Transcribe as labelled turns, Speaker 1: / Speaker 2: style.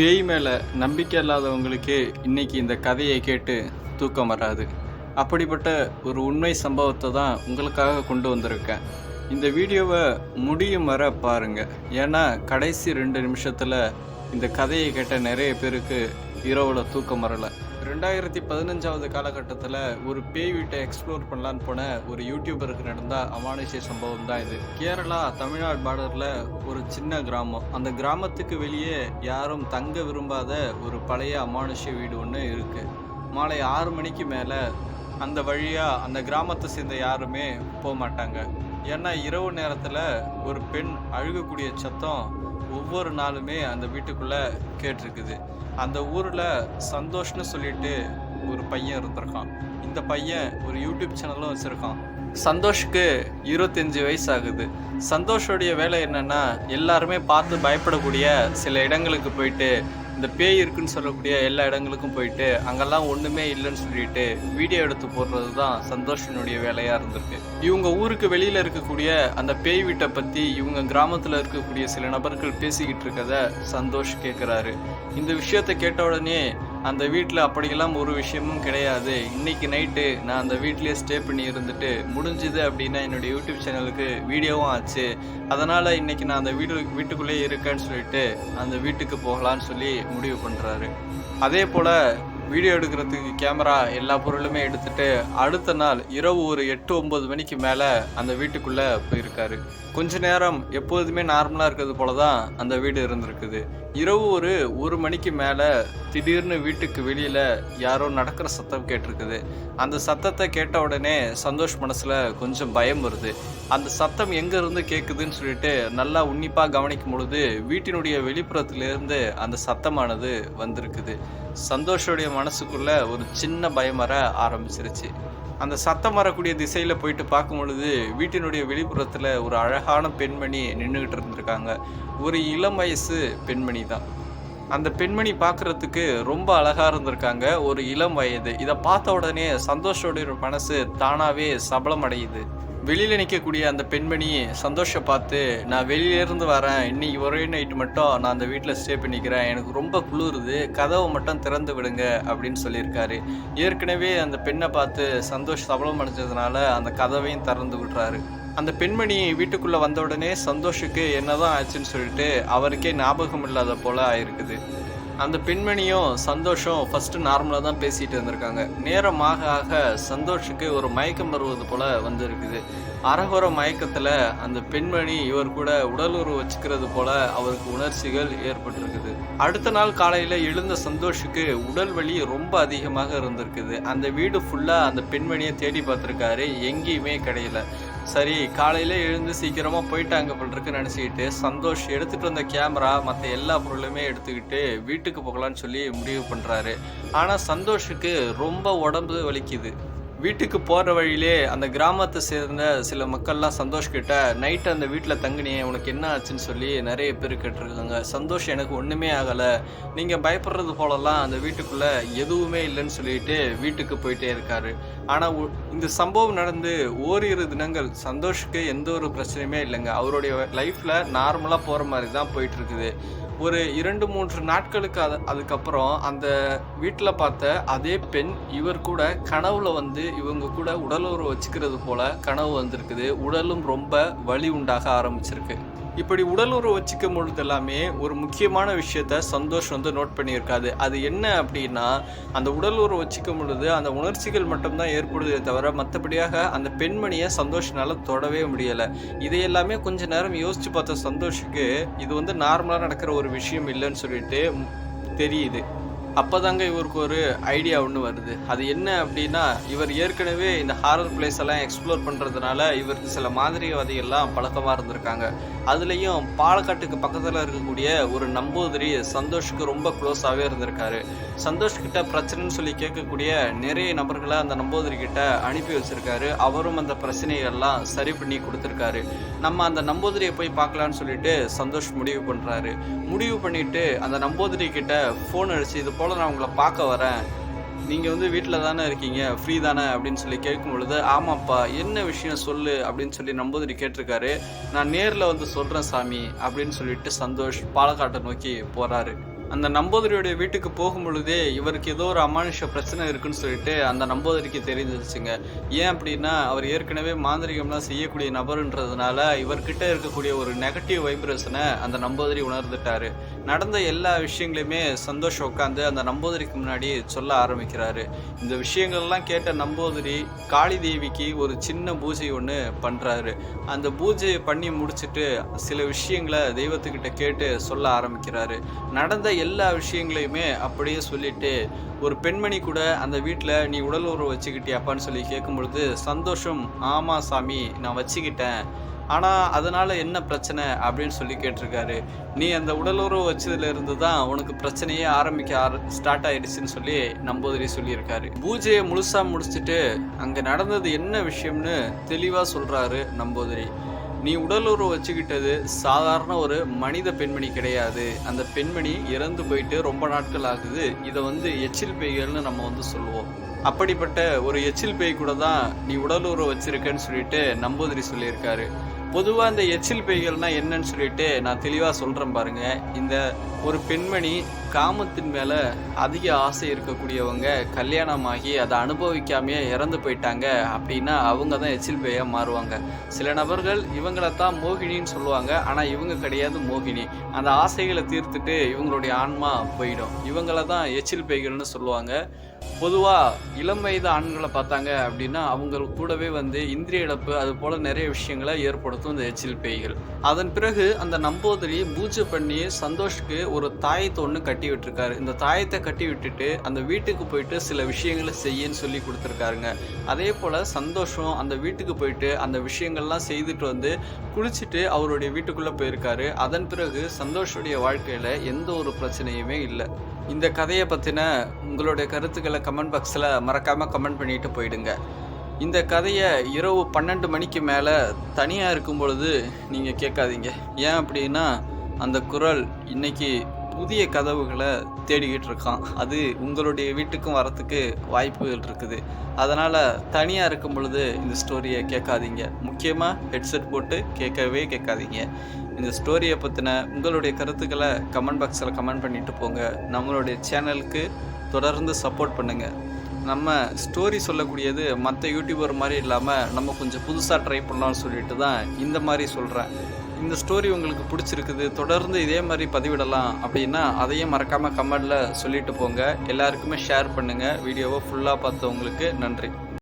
Speaker 1: பேய் மேலே நம்பிக்கை இல்லாதவங்களுக்கு இன்னைக்கு இந்த கதையை கேட்டு தூக்கம் வராது. அப்படிப்பட்ட ஒரு உண்மை சம்பவத்தை தான் உங்களுக்காக கொண்டு வந்திருக்கேன். இந்த வீடியோவை முடியும் வர பாருங்கள் ஏன்னா கடைசி ரெண்டு நிமிஷத்தில் இந்த கதையை கேட்ட நிறைய பேருக்கு இரவில் தூக்கம் வரலை. ரெண்டாயிரத்தி பதினஞ்சாவது காலகட்டத்தில் ஒரு பேய் வீட்டை எக்ஸ்ப்ளோர் பண்ணலான்னு போன ஒரு யூடியூபருக்கு நடந்த அமானுஷ்ய சம்பவம் தான் இது. கேரளா தமிழ்நாடு பார்டரில் ஒரு சின்ன கிராமம். அந்த கிராமத்துக்கு வெளியே யாரும் தங்க விரும்பாத ஒரு பழைய அமானுஷ்ய வீடு ஒன்று இருக்குது மாலை ஆறு மணிக்கு மேலே அந்த வழியாக அந்த கிராமத்தை சேர்ந்த யாருமே போக மாட்டாங்க ஏன்னா இரவு நேரத்தில் ஒரு பெண் அழுகக்கூடிய சத்தம் ஒவ்வொரு நாளுமே அந்த வீட்டுக்குள்ளே கேட்டிருக்குது. அந்த ஊரில் சந்தோஷ்னு சொல்லிட்டு ஒரு பையன் இருந்திருக்கான். இந்த பையன் ஒரு யூடியூப் சேனலும் வச்சுருக்கான். சந்தோஷ்க்கு இருபத்தஞ்சு வயசு ஆகுது சந்தோஷோடைய வேலை என்னென்னா எல்லாருமே பார்த்து பயப்படக்கூடிய சில இடங்களுக்கு போயிட்டு இந்த பேய் இருக்குன்னு சொல்லக்கூடிய எல்லா இடங்களுக்கும் போயிட்டு அங்கெல்லாம் ஒன்றுமே இல்லைன்னு சொல்லிட்டு வீடியோ எடுத்து போடுறது தான் சந்தோஷனுடைய வேலையாக இருந்திருக்கு. இவங்க ஊருக்கு வெளியில் இருக்கக்கூடிய அந்த பேய் வீட்டை பற்றி இவங்க கிராமத்தில் இருக்கக்கூடிய சில நபர்கள் பேசிக்கிட்டு இருக்கதை சந்தோஷ் கேட்குறாரு இந்த விஷயத்தை கேட்ட உடனே அந்த வீட்டில் அப்படியெல்லாம் ஒரு விஷயமும் கிடையாது. இன்னைக்கு நைட்டு நான் அந்த வீட்லேயே ஸ்டே பண்ணி இருந்துட்டு முடிஞ்சுது அப்படின்னா என்னுடைய யூடியூப் சேனலுக்கு வீடியோவும் ஆச்சு. அதனால் இன்னைக்கு நான் அந்த வீடு வீட்டுக்குள்ளேயே இருக்கேன்னு சொல்லிட்டு அந்த வீட்டுக்கு போகலான்னு சொல்லி முடிவு பண்ணுறாரு அதே போல் வீடியோ எடுக்கிறதுக்கு கேமரா எல்லா பொருளுமே எடுத்துட்டு அடுத்த நாள் இரவு ஒரு எட்டு ஒன்பது மணிக்கு மேலே அந்த வீட்டுக்குள்ளே போயிருக்காரு. கொஞ்ச நேரம் எப்போதுமே நார்மலாக இருக்கிறது போல தான் அந்த வீடு இருந்திருக்குது. இரவு ஒரு ஒரு மணிக்கு மேலே திடீர்னு வீட்டுக்கு வெளியில் யாரோ நடக்கிற சத்தம் கேட்டிருக்குது. அந்த சத்தத்தை கேட்ட உடனே சந்தோஷ் மனசில் கொஞ்சம் பயம் வருது. அந்த சத்தம் எங்கேருந்து கேட்குதுன்னு சொல்லிட்டு நல்லா உன்னிப்பாக கவனிக்கும் பொழுது வீட்டினுடைய வெளிப்புறத்துலேருந்து அந்த சத்தமானது வந்திருக்குது. சந்தோஷோடைய மனசுக்குள்ள ஒரு சின்ன பயம் வர ஆரம்பிச்சிருச்சு. அந்த சத்தம் வரக்கூடிய திசையில் போயிட்டு பார்க்கும் பொழுது வீட்டினுடைய வெளிப்புறத்தில் ஒரு அழகான பெண்மணி நின்றுக்கிட்டு இருந்திருக்காங்க. ஒரு இளம் வயசு பெண்மணி தான். அந்த பெண்மணி பார்க்குறதுக்கு ரொம்ப அழகாக இருந்திருக்காங்க. ஒரு இளம் வயது. இதை பார்த்த உடனே சந்தோஷோடைய மனசு தானாகவே சபலம் அடையுது வெளியில் நிற்கக்கூடிய அந்த பெண்மணி சந்தோஷம் பார்த்து நான் வெளியிலேருந்து வரேன். இன்னைக்கு ஒரே நைட்டு மட்டும் நான் அந்த வீட்டில் ஸ்டே பண்ணிக்கிறேன். எனக்கு ரொம்ப குளிருது. கதவை மட்டும் திறந்து விடுங்க. அப்படின்னு சொல்லியிருக்காரு. ஏற்கனவே அந்த பெண்ணை பார்த்து சந்தோஷ் சபலம் அடைஞ்சதுனால அந்த கதவையும் திறந்து விடுறாரு. அந்த பெண்மணி வீட்டுக்குள்ளே வந்த உடனே சந்தோஷுக்கு என்னதான் ஆச்சுன்னு சொல்லிட்டு அவருக்கே ஞாபகம் இல்லாத போல ஆயிருக்குது. அந்த பெண்மணியும் சந்தோஷம் ஃபர்ஸ்ட் நார்மலாக தான் பேசிட்டு இருந்திருக்காங்க. நேரமாக ஆக சந்தோஷுக்கு ஒரு மயக்கம் வருவது போல வந்திருக்குது. அரகுற மயக்கத்தில் அந்த பெண்மணி இவர் கூட உடலுறவு வச்சுக்கிறது போல அவருக்கு உணர்ச்சிகள் ஏற்பட்டிருக்குது. அடுத்த நாள் காலையில் எழுந்த சந்தோஷுக்கு உடல் வலி ரொம்ப அதிகமாக இருந்திருக்குது. அந்த வீடு ஃபுல்லாக அந்த பெண்மணியை தேடி பார்த்துருக்காரு. எங்கேயுமே கிடையல. சரி காலையில் எழுந்து சீக்கிரமாக போயிட்டாங்க போல் இருக்குன்னு நினச்சிக்கிட்டு சந்தோஷ் எடுத்துகிட்டு வந்த கேமரா மற்ற எல்லா பொருளுமே எடுத்துக்கிட்டு வீட்டுக்கு போகலான்னு சொல்லி முடிவு பண்ணுறாரு ஆனால் சந்தோஷுக்கு ரொம்ப உடம்பு வலிக்குது. வீட்டுக்கு போகிற வழியிலே அந்த கிராமத்தை சேர்ந்த சில மக்கள்லாம் சந்தோஷ் கிட்ட நைட்டு அந்த வீட்டில் தங்குனியே உனக்கு என்ன ஆச்சுன்னு சொல்லி நிறைய பேர் கேட்டிருக்காங்க. சந்தோஷ் எனக்கு ஒன்றுமே ஆகலை. நீங்கள் பயப்படுறது போலலாம் அந்த வீட்டுக்குள்ளே எதுவுமே இல்லைன்னு சொல்லிட்டு வீட்டுக்கு போயிட்டே இருக்காரு. ஆனால் இந்த சம்பவம் நடந்து ஓரிரு தினங்கள் சந்தோஷ்க்கு எந்த ஒரு பிரச்சனையுமே இல்லைங்க. அவருடைய லைஃப்பில் நார்மலாக போகிற மாதிரி தான் போயிட்டுருக்குது ஒரு இரண்டு மூன்று நாட்களுக்கு அது அதுக்கப்புறம் அந்த வீட்டில் பார்த்த அதே பெண் இவர் கூட கனவுல வந்து இவங்க கூட உடலுறவு வச்சுக்கிறது போல கனவு வந்திருக்குது. உடலும் ரொம்ப வலி உண்டாக ஆரம்பிச்சிருக்கு. இப்படி உடலுறவு வச்சுக்கும் பொழுது எல்லாமே ஒரு முக்கியமான விஷயத்த சந்தோஷ் வந்து நோட் பண்ணியிருக்காது அது என்ன அப்படின்னா அந்த உடலுறவு வச்சுக்கும் பொழுது அந்த உணர்ச்சிகள் மட்டும்தான் ஏற்படுதே தவிர மற்றபடியாக அந்த பெண்மணியை சந்தோஷனால தொடவே முடியலை. இதை எல்லாமே கொஞ்ச நேரம் யோசிச்சு பார்த்த சந்தோஷுக்கு இது வந்து நார்மலாக நடக்கிற ஒரு விஷயம் இல்லைன்னு சொல்லிட்டு தெரியுது. அப்போதாங்க இவருக்கு ஒரு ஐடியா ஒன்று வருது. அது என்ன அப்படின்னா இவர் ஏற்கனவே இந்த ஹாரர் பிளேஸ் எல்லாம் எக்ஸ்ப்ளோர் பண்ணுறதுனால இவருக்கு சில மாதிரிவாதிகள்லாம் பழக்கமாக இருந்திருக்காங்க. அதுலேயும் பாலக்காட்டுக்கு பக்கத்தில் இருக்கக்கூடிய ஒரு நம்பூதிரி சந்தோஷ்க்கு ரொம்ப க்ளோஸாகவே இருந்திருக்காரு. சந்தோஷ் கிட்ட பிரச்சனைன்னு சொல்லி கேட்கக்கூடிய நிறைய நபர்களை அந்த நம்பூதிரிகிட்ட அனுப்பி வச்சிருக்காரு. அவரும் அந்த பிரச்சனைகள்லாம் சரி பண்ணி கொடுத்துருக்காரு. நம்ம அந்த நம்பூதிரியை போய் பார்க்கலான்னு சொல்லிட்டு சந்தோஷ் முடிவு பண்ணுறாரு முடிவு பண்ணிட்டு அந்த நம்பூதிரி கிட்ட ஃபோன் அடிச்சு இது போல் நான் உங்களை பார்க்க வரேன். நீங்கள் வந்து வீட்டில் தானே இருக்கீங்க? ஃப்ரீ தானே? அப்படின்னு சொல்லி கேட்கும் பொழுது ஆமாப்பா என்ன விஷயம் சொல்லு? அப்படின்னு சொல்லி நம்பூதிரி கேட்டிருக்காரு. நான் நேரில் வந்து சொல்கிறேன் சாமி அப்படின்னு சொல்லிட்டு சந்தோஷ் பாலக்காட்டை நோக்கி போகிறாரு அந்த நம்பூதிரியுடைய வீட்டுக்கு போகும் பொழுதே இவருக்கு ஏதோ ஒரு அமானுஷ பிரச்சனை இருக்குன்னு சொல்லிட்டு அந்த நம்பூதிரிக்கு தெரிஞ்சிருச்சுங்க. ஏன் அப்படின்னா அவர் ஏற்கனவே மாந்திரிகம்லாம் செய்யக்கூடிய நபருன்றதுனால இவர்கிட்ட இருக்கக்கூடிய ஒரு நெகட்டிவ் வைப்ரேஷனை அந்த நம்பூதிரி உணர்ந்துட்டாரு. நடந்த எல்லா விஷயங்களையுமே சந்தோஷம் உட்காந்து அந்த நம்பூதிரிக்கு முன்னாடி சொல்ல ஆரம்பிக்கிறாரு. இந்த விஷயங்கள்லாம் கேட்ட நம்பூதிரி காளி தேவிக்கு ஒரு சின்ன பூஜை ஒன்று பண்ணுறாரு அந்த பூஜையை பண்ணி முடிச்சுட்டு சில விஷயங்களை தெய்வத்துக்கிட்ட கேட்டு சொல்ல ஆரம்பிக்கிறாரு. நடந்த எல்லா விஷயங்களையுமே அப்படியே சொல்லிட்டு ஒரு பெண்மணி கூட அந்த வீட்டில் நீ உடல் உறவு வச்சுக்கிட்டியாப்பான்னு சொல்லி கேட்கும் பொழுது சந்தோஷம் ஆமாம் சாமி நான் வச்சுக்கிட்டேன். ஆனால் அதனால் என்ன பிரச்சனை அப்படின்னு சொல்லி கேட்டிருக்காரு. நீ அந்த உடலுறவு வச்சதுலேருந்து வச்சதுல இருந்து தான் உனக்கு பிரச்சனையே ஆரம்பிக்க ஆர ஸ்டார்ட் ஆயிடுச்சுன்னு சொல்லி நம்பூதிரி சொல்லியிருக்காரு. பூஜையை முழுசாக முடிச்சுட்டு அங்கே நடந்தது என்ன விஷயம்னு தெளிவாக சொல்கிறாரு நம்பூதிரி. நீ உடலுறவு வச்சுக்கிட்டது சாதாரண ஒரு மனித பெண்மணி கிடையாது. அந்த பெண்மணி இறந்து போயிட்டு ரொம்ப நாட்கள் ஆகுது. இதை வந்து எச்சில் பேய்கள்னு நம்ம வந்து சொல்லுவோம். அப்படிப்பட்ட ஒரு எச்சில் பேய் கூட தான் நீ உடலுறவு வச்சிருக்கன்னு சொல்லிட்டு நம்பூதிரி சொல்லியிருக்காரு. பொதுவாக இந்த எச்சில் பைகள்னால் என்னன்னு சொல்லிட்டு நான் தெளிவாக சொல்கிறேன் பாருங்கள் இந்த ஒரு பெண்மணி காமத்தின் மேலே அதிக ஆசை இருக்கக்கூடியவங்க கல்யாணமாகி அதை அனுபவிக்காமையே இறந்து போயிட்டாங்க அப்படின்னா அவங்க தான் எச்சில் பேயாக மாறுவாங்க. சில நபர்கள் இவங்களை தான் மோகினின்னு சொல்லுவாங்க. ஆனால் இவங்க கிடையாது மோகினி. அந்த ஆசைகளை தீர்த்துட்டு இவங்களுடைய ஆன்மா போயிடும். இவங்கள தான் எச்சில் பேய்கள்னு சொல்லுவாங்க. பொதுவாக இளம் வயது ஆண்களை பார்த்தாங்க அப்படின்னா அவங்க கூடவே வந்து இந்திரிய இழப்பு அது போல நிறைய விஷயங்களை ஏற்படுத்தும் இந்த எச்சில் பேய்கள் அதன் பிறகு அந்த நம்பூதிரி பூஜை பண்ணி சந்தோஷ்க்கு ஒரு தாயத்தை ஒன்று கட்டி கட்டி விட்டுருக்காரு இந்த தாயத்தை கட்டி விட்டுட்டு அந்த வீட்டுக்கு போயிட்டு சில விஷயங்களை செய்யன்னு சொல்லி கொடுத்துருக்காருங்க. அதே போல் சந்தோஷம் அந்த வீட்டுக்கு போயிட்டு அந்த விஷயங்கள்லாம் செய்துட்டு வந்து குளிச்சுட்டு அவருடைய வீட்டுக்குள்ளே போயிருக்காரு. அதன் பிறகு சந்தோஷுடைய வாழ்க்கையில் எந்த ஒரு பிரச்சனையுமே இல்லை. இந்த கதையை பற்றின உங்களுடைய கருத்துக்களை கமெண்ட் பாக்ஸில் மறக்காமல் கமெண்ட் பண்ணிட்டு போயிடுங்க. இந்த கதையை இரவு பன்னெண்டு மணிக்கு மேலே தனியாக இருக்கும் பொழுது நீங்கள் கேட்காதீங்க. ஏன் அப்படின்னா அந்த குரல் இன்றைக்கி புதிய கதவுகளை தேடிக்கிட்டு இருக்கான் அது உங்களுடைய வீட்டுக்கும் வரத்துக்கு வாய்ப்புகள் இருக்குது. அதனால் தனியாக இருக்கும் பொழுது இந்த ஸ்டோரியை கேட்காதீங்க. முக்கியமாக ஹெட்செட் போட்டு கேட்கவே கேட்காதீங்க. இந்த ஸ்டோரியை பற்றின உங்களுடைய கருத்துக்களை கமெண்ட் பாக்ஸில் கமெண்ட் பண்ணிட்டு போங்க. நம்மளுடைய சேனலுக்கு தொடர்ந்து சப்போர்ட் பண்ணுங்கள் நம்ம ஸ்டோரி சொல்லக்கூடியது மற்ற யூடியூபர் மாதிரி இல்லாமல் நம்ம கொஞ்சம் புதுசாக ட்ரை பண்ணலாம்னு சொல்லிட்டு தான் இந்த மாதிரி சொல்கிறேன் இந்த ஸ்டோரி உங்களுக்கு பிடிச்சிருக்குது தொடர்ந்து இதே மாதிரி பதிவிடலாம் அப்படின்னா அதையும் மறக்காமல் கமெண்டில் சொல்லிட்டு போங்க. எல்லாருக்குமே ஷேர் பண்ணுங்கள் வீடியோவை ஃபுல்லாக பார்த்தவங்களுக்கு நன்றி.